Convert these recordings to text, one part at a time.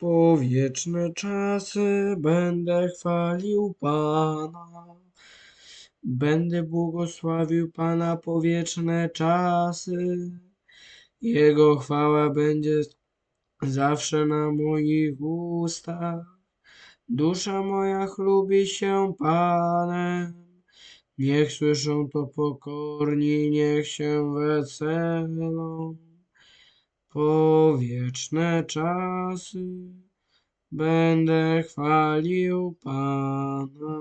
Po wieczne czasy będę chwalił Pana. Będę błogosławił Pana po wieczne czasy. Jego chwała będzie zawsze na moich ustach. Dusza moja chlubi się Panem. Niech słyszą to pokorni, niech się weselą. Po wieczne czasy będę chwalił Pana.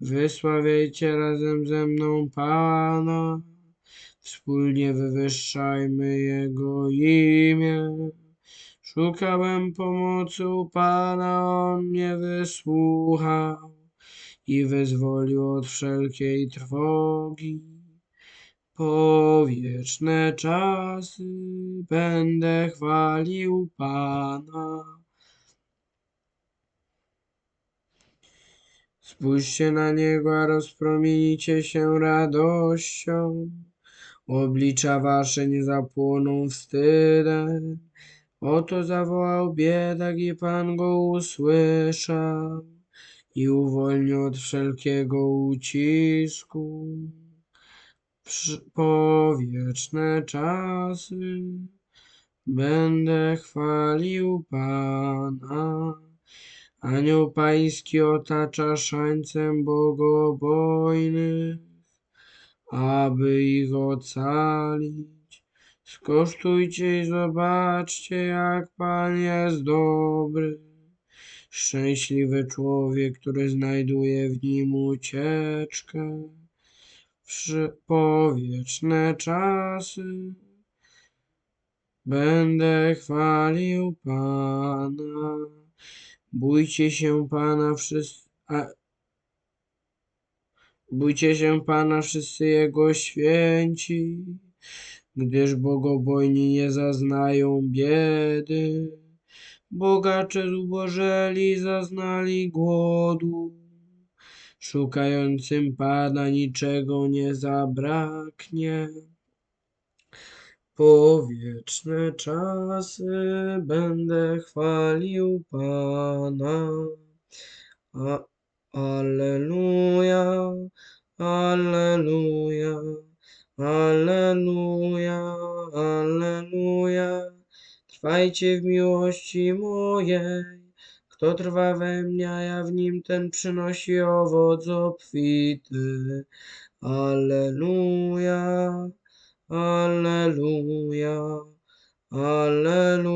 Wysławiajcie razem ze mną Pana. Wspólnie wywyższajmy Jego imię. Szukałem pomocy u Pana, On mnie wysłuchał i wyzwolił od wszelkiej trwogi. Po wieczne czasy będę chwalił Pana. Spójrzcie na Niego, a rozpromienicie się radością. Oblicza wasze nie zapłoną wstydem. Oto zawołał biedak i Pan go usłyszał i uwolnił od wszelkiego ucisku. Przy- Po wieczne czasy będę chwalił Pana. Anioł Pański otacza szańcem bogobojnych, aby ich ocalić. Skosztujcie i zobaczcie, jak Pan jest dobry. Szczęśliwy człowiek, który znajduje w nim ucieczkę. Przy powieczne czasy będę chwalił Pana. Bójcie się Pana wszyscy, a, bójcie się Pana wszyscy Jego święci, gdyż bogobojni nie zaznają biedy. Bogacze zubożeli zaznali głodu. Szukającym Pana niczego nie zabraknie. Po wieczne czasy będę chwalił Pana. A, Alleluja, Alleluja, Alleluja, Alleluja. Trwajcie w miłości mojej. Kto trwa we mnie, a ja w nim, ten przynosi owoc obfity. Alleluja, Alleluja, Alleluja.